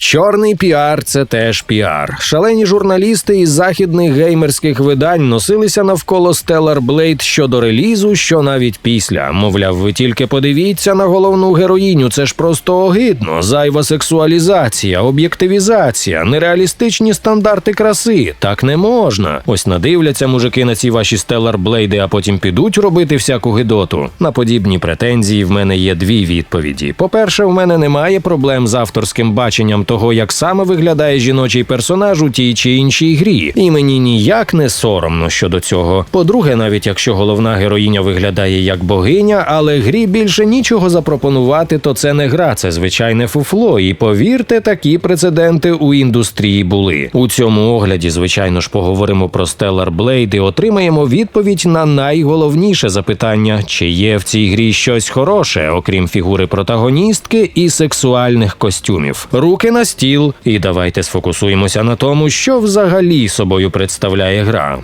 Чорний піар це теж піар. Шалені журналісти із західних геймерських видань носилися навколо Stellar Blade щодо релізу, що навіть після. Мовляв, ви тільки подивіться на головну героїню. Це ж просто огидно. Зайва сексуалізація, об'єктивізація, нереалістичні стандарти краси. Так не можна. Ось надивляться мужики на ці ваші Stellar Blade, а потім підуть робити всяку гидоту. На подібні претензії в мене є дві відповіді. По-перше, в мене немає проблем з авторським баченням того, як саме виглядає жіночий персонаж у тій чи іншій грі, і мені ніяк не соромно щодо цього. По-друге, навіть якщо головна героїня виглядає як богиня, але грі більше нічого запропонувати, то це не гра, це звичайне фуфло. І повірте, такі прецеденти у індустрії були. У цьому огляді, звичайно ж, поговоримо про Stellar Blade і отримаємо відповідь на найголовніше запитання: чи є в цій грі щось хороше, окрім фігури протагоністки і сексуальних костюмів. Руки на стіл, і давайте сфокусуємося на тому, що взагалі собою представляє гра.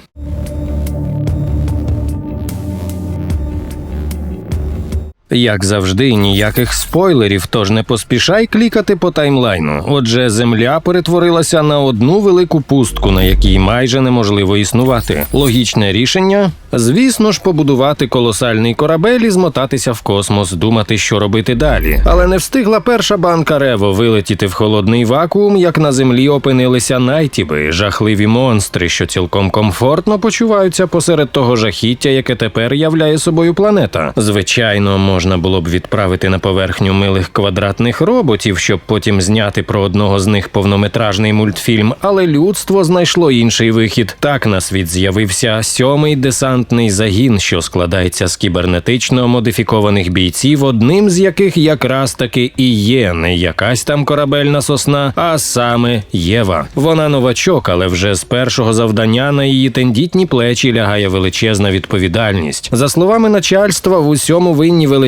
Як завжди, ніяких спойлерів, тож не поспішай клікати по таймлайну. Отже, земля перетворилася на одну велику пустку, на якій майже неможливо існувати. Логічне рішення звісно ж, побудувати колосальний корабель і змотатися в космос, думати, що робити далі. Але не встигла перша банка Рево вилетіти в холодний вакуум, як на землі опинилися найтіби, жахливі монстри, що цілком комфортно почуваються посеред того жахіття, яке тепер являє собою планета. Звичайно, можна було б відправити на поверхню милих квадратних роботів, щоб потім зняти про одного з них повнометражний мультфільм, але людство знайшло інший вихід. Так на світ з'явився сьомий десантний загін, що складається з кібернетично модифікованих бійців, одним з яких якраз таки і є не якась там корабельна сосна, а саме Єва. Вона новачок, але вже з першого завдання на її тендітні плечі лягає величезна відповідальність. За словами начальства, в усьому винні величезні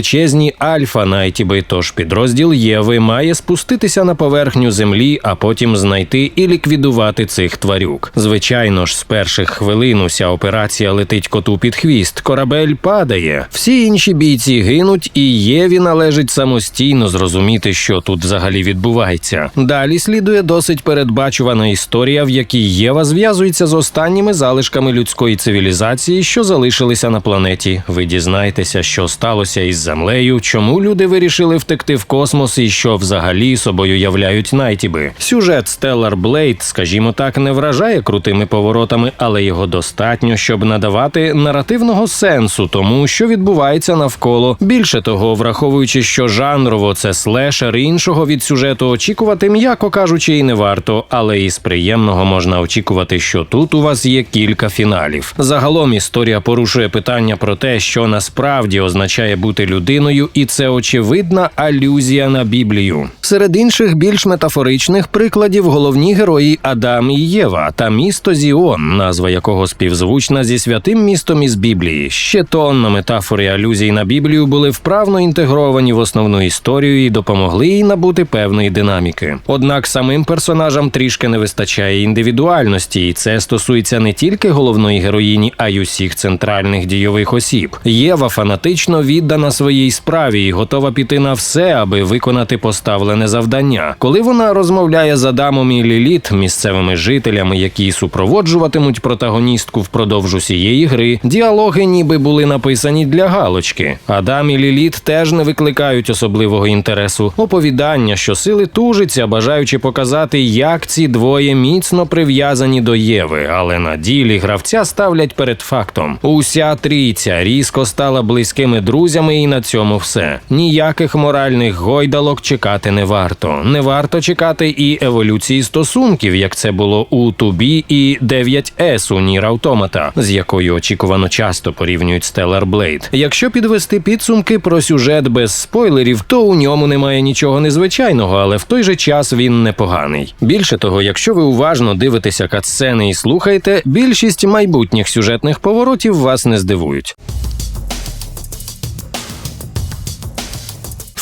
альфа найтіби. Тож підрозділ Єви має спуститися на поверхню землі, а потім знайти і ліквідувати цих тварюк. Звичайно ж, з перших хвилин уся операція летить коту під хвіст. Корабель падає. Всі інші бійці гинуть, і Єві належить самостійно зрозуміти, що тут взагалі відбувається. Далі слідує досить передбачувана історія, в якій Єва зв'язується з останніми залишками людської цивілізації, що залишилися на планеті. Ви дізнаєтеся, що сталося із землею, чому люди вирішили втекти в космос і що взагалі собою являють найтіби. Сюжет Stellar Blade, скажімо так, не вражає крутими поворотами, але його достатньо, щоб надавати наративного сенсу тому, що відбувається навколо. Більше того, враховуючи, що жанрово це слешер, іншого від сюжету очікувати, м'яко кажучи, і не варто, але із приємного можна очікувати, що тут у вас є кілька фіналів. Загалом історія порушує питання про те, що насправді означає бути людиною, і це очевидна алюзія на Біблію. Серед інших більш метафоричних прикладів головні герої Адам і Єва та місто Зіон, назва якого співзвучна зі святим містом із Біблії. Ще тонна метафори алюзій на Біблію були вправно інтегровані в основну історію і допомогли їй набути певної динаміки. Однак самим персонажам трішки не вистачає індивідуальності, і це стосується не тільки головної героїні, а й усіх центральних дійових осіб. Єва фанатично віддана своїй справі і готова піти на все, аби виконати поставлене завдання. Коли вона розмовляє з Адамом і Ліліт, місцевими жителями, які супроводжуватимуть протагоністку впродовж усієї гри, діалоги ніби були написані для галочки. Адам і Ліліт теж не викликають особливого інтересу. Оповідання, що сили тужиться, бажаючи показати, як ці двоє міцно прив'язані до Єви, але на ділі гравця ставлять перед фактом: уся трійця різко стала близькими друзями, і на цьому все. Ніяких моральних гойдалок чекати не варто. Не варто чекати і еволюції стосунків, як це було у Тубі і 9S у Нір Автомата, з якою очікувано часто порівнюють Stellar Blade. Якщо підвести підсумки про сюжет без спойлерів, то у ньому немає нічого незвичайного, але в той же час він непоганий. Більше того, якщо ви уважно дивитеся катсцени і слухаєте, більшість майбутніх сюжетних поворотів вас не здивують.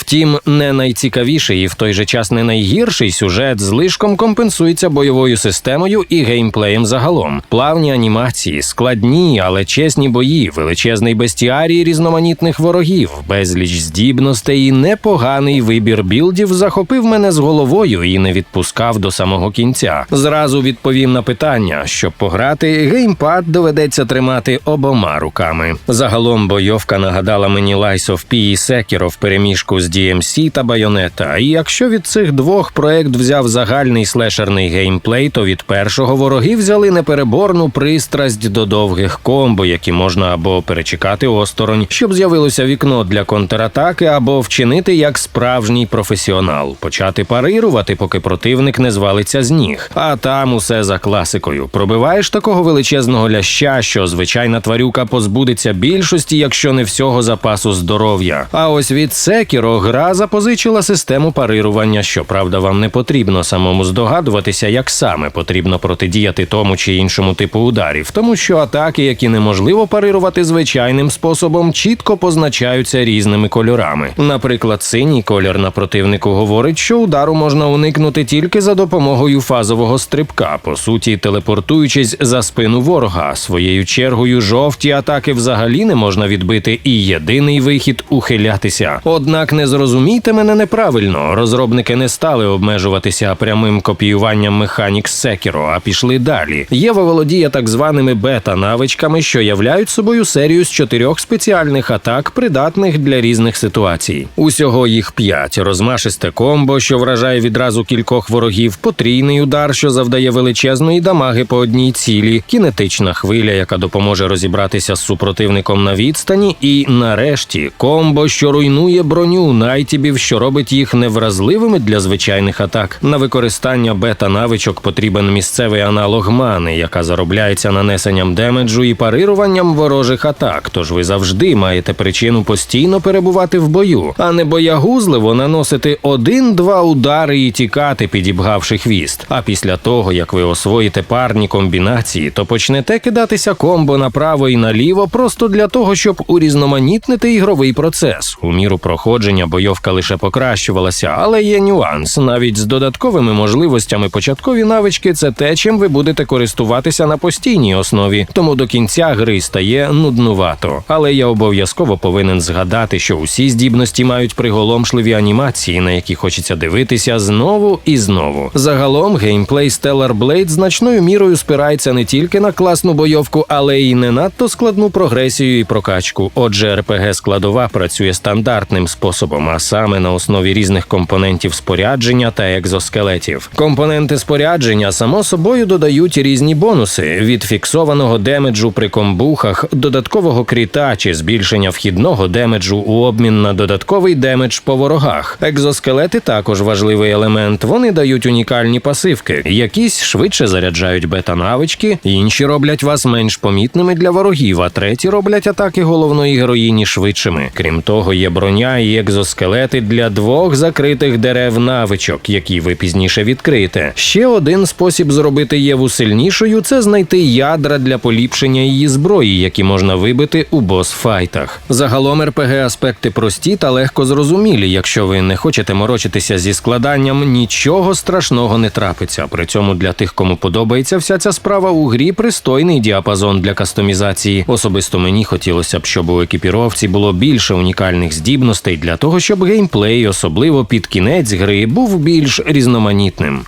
Втім, не найцікавіший і в той же час не найгірший сюжет злишком компенсується бойовою системою і геймплеєм загалом. Плавні анімації, складні, але чесні бої, величезний бестіарій різноманітних ворогів, безліч здібностей і непоганий вибір білдів захопив мене з головою і не відпускав до самого кінця. Зразу відповім на питання, щоб пограти, геймпад доведеться тримати обома руками. Загалом бойовка нагадала мені Lies of P і Sekiro в переміжку з DMC та Bayonetta. І якщо від цих двох проект взяв загальний слешерний геймплей, то від першого вороги взяли непереборну пристрасть до довгих комбо, які можна або перечекати осторонь, щоб з'явилося вікно для контратаки, або вчинити як справжній професіонал, почати парирувати, поки противник не звалиться з ніг. А там усе за класикою. Пробиваєш такого величезного ляща, що звичайна тварюка позбудеться більшості, якщо не всього запасу здоров'я. А ось від Секіро гра запозичила систему парирування. Щоправда, вам не потрібно самому здогадуватися, як саме потрібно протидіяти тому чи іншому типу ударів, тому що атаки, які неможливо парирувати звичайним способом, чітко позначаються різними кольорами. Наприклад, синій колір на противнику говорить, що удару можна уникнути тільки за допомогою фазового стрибка, по суті, телепортуючись за спину ворога. Своєю чергою жовті атаки взагалі не можна відбити, і єдиний вихід ухилятися. Однак не зрозумійте мене неправильно. Розробники не стали обмежуватися прямим копіюванням механік Sekiro, а пішли далі. Єва володіє так званими бета-навичками, що являють собою серію з чотирьох спеціальних атак, придатних для різних ситуацій. Усього їх п'ять: розмашисте комбо, що вражає відразу кількох ворогів, потрійний удар, що завдає величезної дамаги по одній цілі, кінетична хвиля, яка допоможе розібратися з супротивником на відстані, і нарешті комбо, що руйнує броню найтібів, що робить їх невразливими для звичайних атак. На використання бета-навичок потрібен місцевий аналог мани, яка заробляється нанесенням демеджу і парируванням ворожих атак. Тож ви завжди маєте причину постійно перебувати в бою, а не боягузливо наносити один-два удари і тікати, підібгавши хвіст. А після того, як ви освоїте парні комбінації, то почнете кидатися комбо направо і наліво, просто для того, щоб урізноманітнити ігровий процес. У міру проходження бойовка лише покращувалася, але є нюанс. Навіть з додатковими можливостями початкові навички це те, чим ви будете користуватися на постійній основі. Тому до кінця гри стає нуднувато. Але я обов'язково повинен згадати, що усі здібності мають приголомшливі анімації, на які хочеться дивитися знову і знову. Загалом геймплей Stellar Blade значною мірою спирається не тільки на класну бойовку, але й не надто складну прогресію і прокачку. Отже, rpg складова працює стандартним способом, а саме на основі різних компонентів спорядження та екзоскелетів. Компоненти спорядження само собою додають різні бонуси від фіксованого демеджу при комбухах, додаткового кріта чи збільшення вхідного демеджу у обмін на додатковий демедж по ворогах. Екзоскелети також важливий елемент. Вони дають унікальні пасивки, якісь швидше заряджають бета-навички, інші роблять вас менш помітними для ворогів, а треті роблять атаки головної героїні швидшими. Крім того, є броня і екзоскелети для двох закритих дерев навичок, які ви пізніше відкриєте. Ще один спосіб зробити Єву сильнішою це знайти ядра для поліпшення її зброї, які можна вибити у бос-файтах. Загалом rpg аспекти прості та легко зрозумілі. Якщо ви не хочете морочитися зі складанням, нічого страшного не трапиться. При цьому для тих, кому подобається вся ця справа у грі, пристойний діапазон для кастомізації. Особисто мені хотілося б, щоб у екіпіровці було більше унікальних здібностей для того, щоб геймплей, особливо під кінець гри, був більш різноманітним.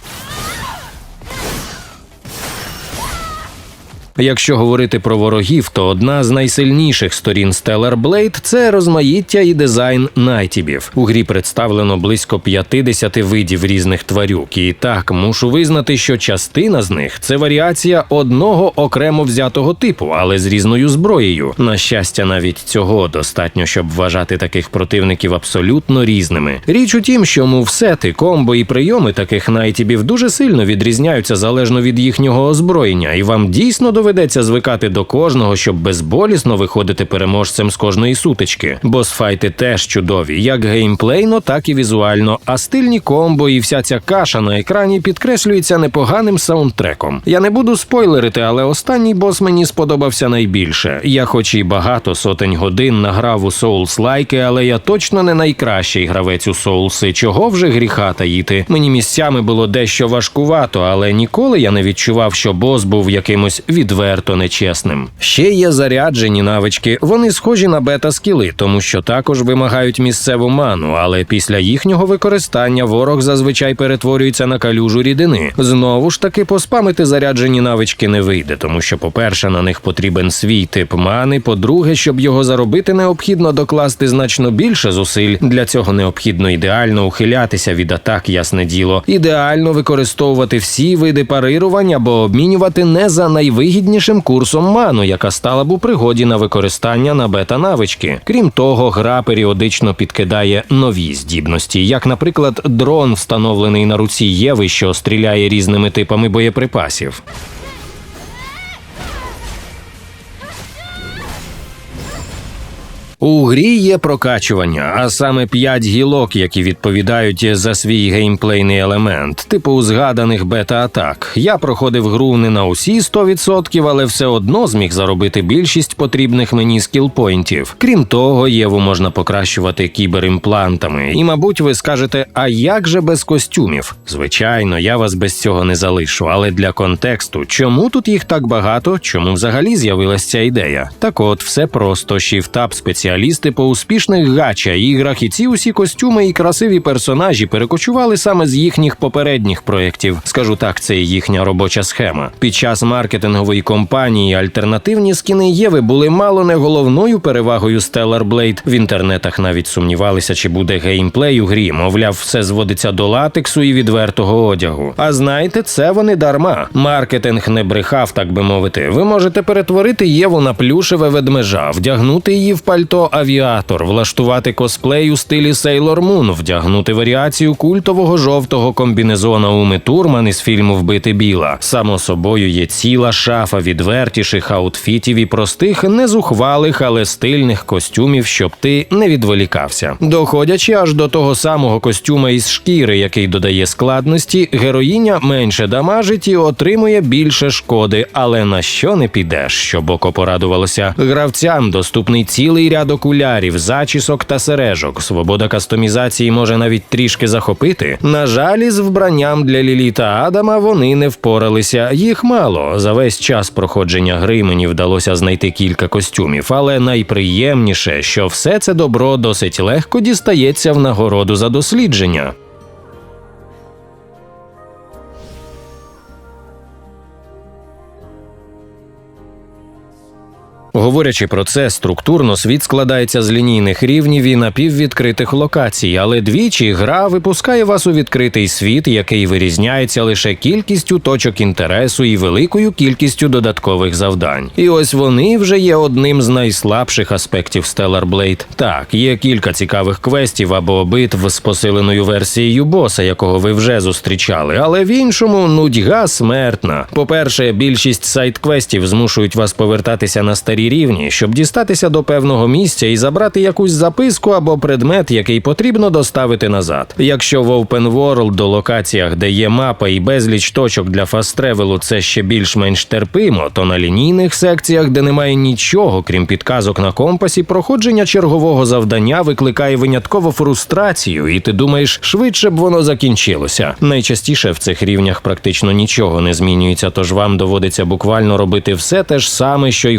Якщо говорити про ворогів, то одна з найсильніших сторін Stellar Blade – це розмаїття і дизайн найтібів. У грі представлено близько 50 видів різних тварюк. І так мушу визнати, що частина з них це варіація одного окремо взятого типу, але з різною зброєю. На щастя, навіть цього достатньо, щоб вважати таких противників абсолютно різними. Річ у тім, що мувсети, комбо і прийоми таких найтібів дуже сильно відрізняються залежно від їхнього озброєння, і вам дійсно доведеться доведеться звикати до кожного, щоб безболісно виходити переможцем з кожної сутички. Босфайти теж чудові, як геймплейно, так і візуально. А стильні комбо і вся ця каша на екрані підкреслюється непоганим саундтреком. Я не буду спойлерити, але останній бос мені сподобався найбільше. Я, хоч і багато сотень годин награв у Souls-лайки, але я точно не найкращий гравець у Соулси. Чого вже гріха таїти? Мені місцями було дещо важкувато, але ніколи я не відчував, що бос був якимось відверто нечесним. Ще є заряджені навички. Вони схожі на бета-скіли, тому що також вимагають місцеву ману, але після їхнього використання ворог зазвичай перетворюється на калюжу рідини. Знову ж таки, поспамити заряджені навички не вийде, тому що, по-перше, на них потрібен свій тип мани. По-друге, щоб його заробити, необхідно докласти значно більше зусиль. Для цього необхідно ідеально ухилятися від атак, ясне діло, ідеально використовувати всі види парирувань або обмінювати не за найвигіднішим курсом ману, яка стала б у пригоді на використання на бета-навички. Крім того, гра періодично підкидає нові здібності, як, наприклад, дрон, встановлений на руці Єви, що стріляє різними типами боєприпасів. У грі є прокачування, а саме 5 гілок, які відповідають за свій геймплейний елемент, типу згаданих бета-атак. Я проходив гру не на усі 100%, але все одно зміг заробити більшість потрібних мені скілпойнтів. Крім того, Єву можна покращувати кіберимплантами. І, мабуть, ви скажете, а як же без костюмів? Звичайно, я вас без цього не залишу, але для контексту, чому тут їх так багато, чому взагалі з'явилася ця ідея? Так от, все просто Shift-Up спеціалісти по успішних гача іграх, і ці усі костюми і красиві персонажі перекочували саме з їхніх попередніх проєктів. Скажу так, це їхня робоча схема. Під час маркетингової кампанії альтернативні скіни Єви були мало не головною перевагою Stellar Blade. В інтернетах навіть сумнівалися, чи буде геймплей у грі. Мовляв, все зводиться до латексу і відвертого одягу. А знаєте, це вони дарма. Маркетинг не брехав, так би мовити. Ви можете перетворити Єву на плюшеве ведмежа, вдягнути її в пальто авіатор, влаштувати косплей у стилі Sailor Moon, вдягнути варіацію культового жовтого комбінезона Уми Турман із фільму Вбити Біла. Само собою є ціла шафа відвертіших аутфітів і простих, незухвалих, але стильних костюмів, щоб ти не відволікався. Доходячи аж до того самого костюма із шкіри, який додає складності, героїня менше дамажить і отримує більше шкоди, але на що не підеш, щоб око порадувалося. Гравцям доступний цілий ряд окулярів, зачісок та сережок. Свобода кастомізації може навіть трішки захопити. На жаль, із вбранням для Лілі та Адама вони не впоралися. Їх мало. За весь час проходження гри мені вдалося знайти кілька костюмів, але найприємніше, що все це добро досить легко дістається в нагороду за дослідження. Говорячи про це, структурно світ складається з лінійних рівнів і напіввідкритих локацій, але двічі гра випускає вас у відкритий світ, який вирізняється лише кількістю точок інтересу і великою кількістю додаткових завдань. І ось вони вже є одним з найслабших аспектів Stellar Blade. Так, є кілька цікавих квестів або битв з посиленою версією боса, якого ви вже зустрічали, але в іншому нудьга смертна. По-перше, більшість сайт-квестів змушують вас повертатися на старі рівні, щоб дістатися до певного місця і забрати якусь записку або предмет, який потрібно доставити назад. Якщо в Open World до локаціях, де є мапа і безліч точок для фаст-тревелу, це ще більш-менш терпимо, то на лінійних секціях, де немає нічого, крім підказок на компасі, проходження чергового завдання викликає винятково фрустрацію, і ти думаєш, швидше б воно закінчилося. Найчастіше в цих рівнях практично нічого не змінюється, тож вам доводиться буквально робити все те ж саме, що й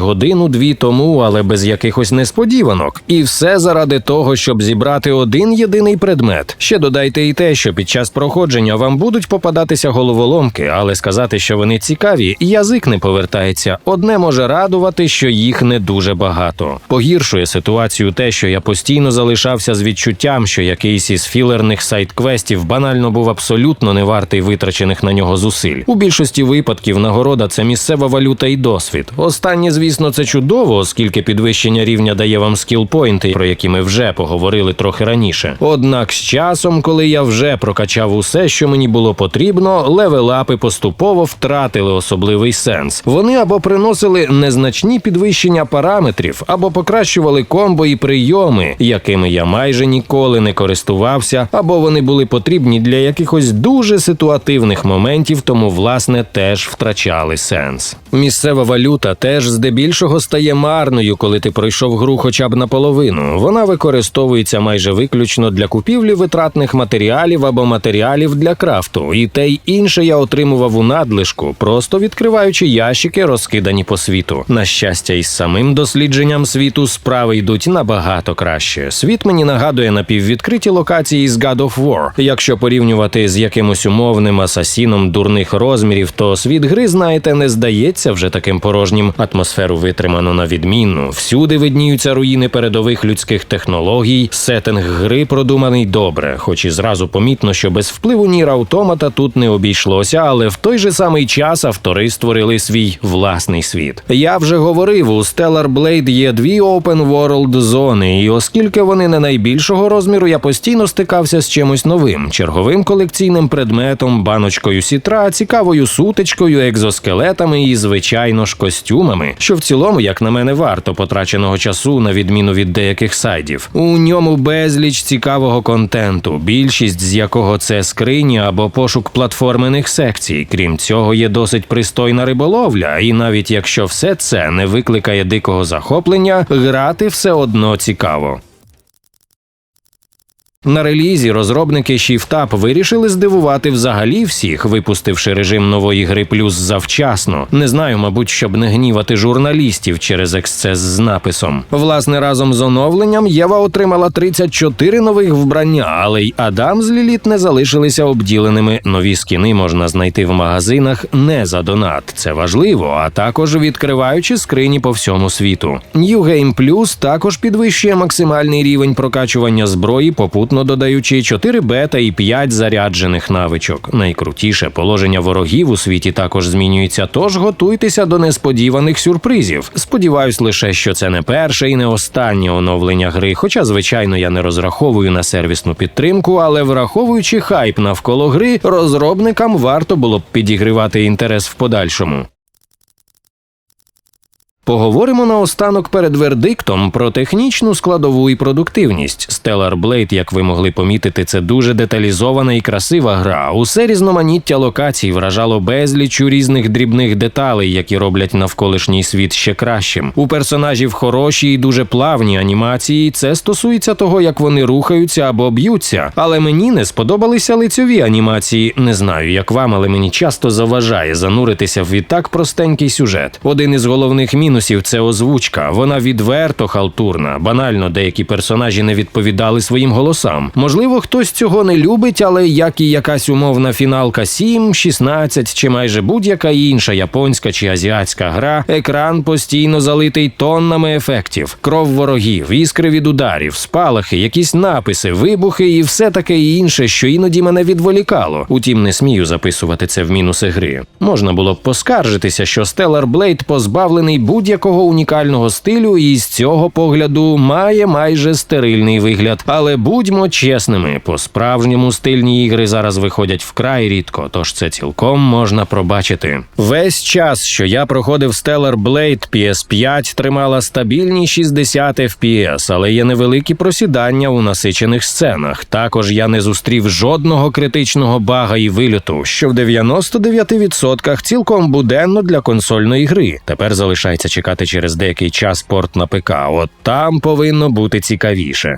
годину-дві тому, але без якихось несподіванок. І все заради того, щоб зібрати один єдиний предмет. Ще додайте і те, що під час проходження вам будуть попадатися головоломки, але сказати, що вони цікаві, язик не повертається. Одне може радувати, що їх не дуже багато. Погіршує ситуацію те, що я постійно залишався з відчуттям, що якийсь із філерних сайт-квестів банально був абсолютно не вартий витрачених на нього зусиль. У більшості випадків нагорода це місцева валюта і досвід. Останнє, звісно, це чудово. Чудово, оскільки підвищення рівня дає вам скілпойнти, про які ми вже поговорили трохи раніше. Однак з часом, коли я вже прокачав усе, що мені було потрібно, левелапи поступово втратили особливий сенс. Вони або приносили незначні підвищення параметрів, або покращували комбо і прийоми, якими я майже ніколи не користувався, або вони були потрібні для якихось дуже ситуативних моментів, тому власне теж втрачали сенс. Місцева валюта теж здебільшого стає марною, коли ти пройшов гру хоча б наполовину. Вона використовується майже виключно для купівлі витратних матеріалів або матеріалів для крафту, і те й інше я отримував у надлишку, просто відкриваючи ящики, розкидані по світу. На щастя, із самим дослідженням світу справи йдуть набагато краще. Світ мені нагадує напіввідкриті локації з God of War. Якщо порівнювати з якимось умовним асасіном дурних розмірів, то світ гри, знаєте, не здається вже таким порожнім. Атмосферу витримано на відмінну. Всюди видніються руїни передових людських технологій. Сеттинг гри продуманий добре, хоч і зразу помітно, що без впливу Нір автомата тут не обійшлося, але в той же самий час автори створили свій власний світ. Я вже говорив, у Stellar Blade є дві open world зони, і оскільки вони не найбільшого розміру, я постійно стикався з чимось новим: черговим колекційним предметом, баночкою сітра, цікавою сутичкою, екзоскелетами і, звичайно ж, костюмами, що в цілому, як на мене, варто потраченого часу на відміну від деяких сайтів. У ньому безліч цікавого контенту, більшість з якого це скрині або пошук платформених секцій. Крім цього, є досить пристойна риболовля, і навіть якщо все це не викликає дикого захоплення, грати все одно цікаво. На релізі розробники ShiftUp вирішили здивувати взагалі всіх, випустивши режим нової гри плюс завчасно. Не знаю, мабуть, щоб не гнівати журналістів через ексцес з написом. Власне, разом з оновленням Єва отримала 34 нових вбрання, але й Адам з Ліліт не залишилися обділеними. Нові скіни можна знайти в магазинах не за донат. Це важливо, а також відкриваючи скрині по всьому світу. New Game Plus також підвищує максимальний рівень прокачування зброї, попутно додаючи 4 бета і 5 заряджених навичок. Найкрутіше положення ворогів у світі також змінюється, тож готуйтеся до несподіваних сюрпризів. Сподіваюсь лише, що це не перше і не останнє оновлення гри. Хоча, звичайно, я не розраховую на сервісну підтримку, але враховуючи хайп навколо гри, розробникам варто було б підігривати інтерес в подальшому. Поговоримо наостанок перед вердиктом про технічну складову і продуктивність. Stellar Blade, як ви могли помітити, це дуже деталізована і красива гра. Усе різноманіття локацій вражало безлічу різних дрібних деталей, які роблять навколишній світ ще кращим. У персонажів хороші і дуже плавні анімації. Це стосується того, як вони рухаються або б'ються. Але мені не сподобалися лицьові анімації. Не знаю, як вам, але мені часто заважає зануритися в відтак простенький сюжет. Один із головних мінусів це озвучка. Вона відверто халтурна. Банально деякі персонажі не відповідали своїм голосам. Можливо, хтось цього не любить, але як і якась умовна фіналка 7, 16 чи майже будь-яка інша японська чи азіатська гра, екран постійно залитий тоннами ефектів, кров ворогів, іскри від ударів, спалахи, якісь написи, вибухи і все таке інше, що іноді мене відволікало. Утім, не смію записувати це в мінуси гри. Можна було б поскаржитися, що Stellar Blade позбавлений будь-якого унікального стилю, і з цього погляду має майже стерильний вигляд. Але будьмо чесними, по справжньому стильні ігри зараз виходять вкрай рідко, тож це цілком можна пробачити. Весь час, що я проходив Stellar Blade, PS5 тримала стабільні 60 FPS, але є невеликі просідання у насичених сценах. Також я не зустрів жодного критичного бага і вильоту, що в 99% цілком буденно для консольної гри. Тепер залишається чекати через деякий час порт на ПК. От там повинно бути цікавіше.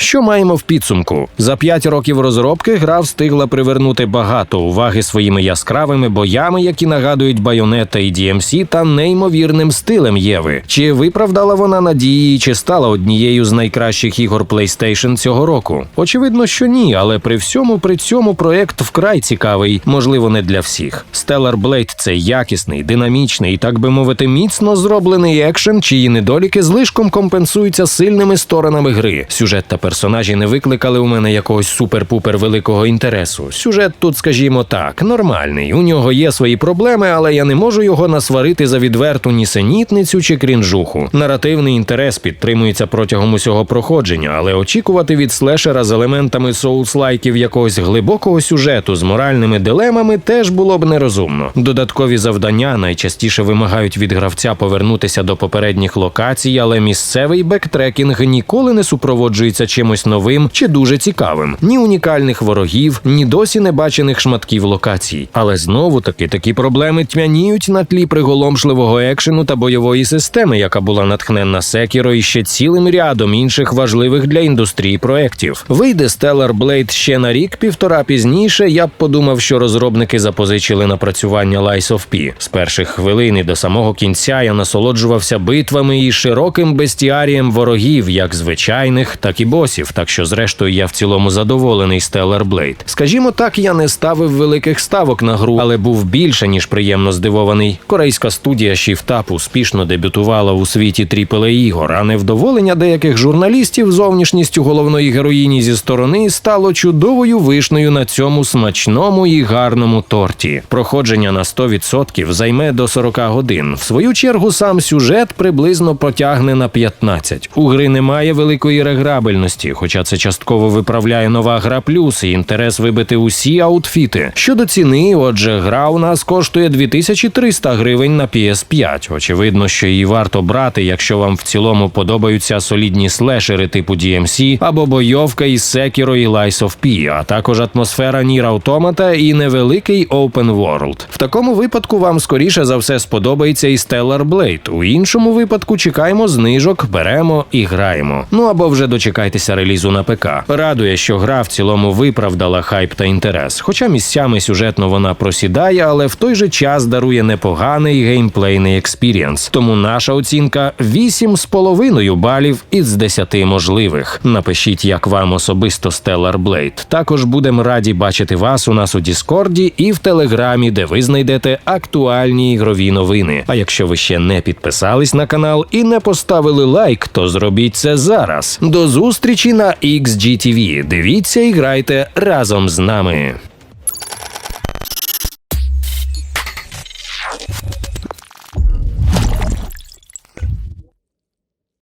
Що маємо в підсумку? За 5 років розробки гра встигла привернути багато уваги своїми яскравими боями, які нагадують Байонета і DMC, та неймовірним стилем Єви. Чи виправдала вона надії, чи стала однією з найкращих ігор PlayStation цього року? Очевидно, що ні, але при всьому при цьому проект вкрай цікавий, можливо, не для всіх. Stellar Blade – це якісний, динамічний так би мовити, міцно зроблений екшен, чиї недоліки злишком компенсуються сильними сторонами гри. Сюжет та персонажі не викликали у мене якогось супер-пупер великого інтересу. Сюжет тут, скажімо так, нормальний. У нього є свої проблеми, але я не можу його насварити за відверту нісенітницю чи крінжуху. Наративний інтерес підтримується протягом усього проходження, але очікувати від слешера з елементами соус-лайків якогось глибокого сюжету з моральними дилемами теж було б нерозумно. Додаткові завдання найчастіше вимагають від гравця повернутися до попередніх локацій, але місцевий бектрекінг ніколи не супроводжується чимось новим чи дуже цікавим. Ні унікальних ворогів, ні досі не бачених шматків локацій. Але знову таки такі проблеми тьмяніють на тлі приголомшливого екшену та бойової системи, яка була натхненна Секіро і ще цілим рядом інших важливих для індустрії проєктів. Вийде Stellar Blade ще на рік-півтора пізніше. Я б подумав, що розробники запозичили напрацювання Lies of P. З перших хвилин і до самого кінця я насолоджувався битвами і широким бестіарієм ворогів, як звичайних, так і босів. Так що, зрештою, я в цілому задоволений Stellar Blade. Скажімо так, я не ставив великих ставок на гру, але був більше ніж приємно здивований. Корейська студія Shift Up успішно дебютувала у світі AAA ігор, а невдоволення деяких журналістів зовнішністю головної героїні зі сторони стало чудовою вишнею на цьому смачному і гарному торті. Проходження на 100% займе до 40 годин. В свою чергу сам сюжет приблизно потягне на 15. У гри немає великої реграбельності, хоча це частково виправляє нова гра плюс і інтерес вибити усі аутфіти. Щодо ціни, отже, гра у нас коштує 2300 гривень на PS5. Очевидно, що її варто брати, якщо вам в цілому подобаються солідні слешери типу DMC або бойовка із Sekiro і Lies of P, а також атмосфера Nier Automata і невеликий Open World. В такому випадку вам скоріше за все сподобається і Stellar Blade. У іншому випадку чекаємо знижок, беремо і граємо. Ну або вже дочекайтеся релізу на ПК. Радує, що гра в цілому виправдала хайп та інтерес. Хоча місцями сюжетно вона просідає, але в той же час дарує непоганий геймплейний експірієнс. Тому наша оцінка 8,5 балів із 10 можливих. Напишіть, як вам особисто Stellar Blade. Також будемо раді бачити вас у нас у Діскорді і в Телеграмі, де ви знайдете актуальні ігрові новини. А якщо ви ще не підписались на канал і не поставили лайк, то зробіть це зараз. До зустрічі на XGTV. Дивіться і грайте разом з нами.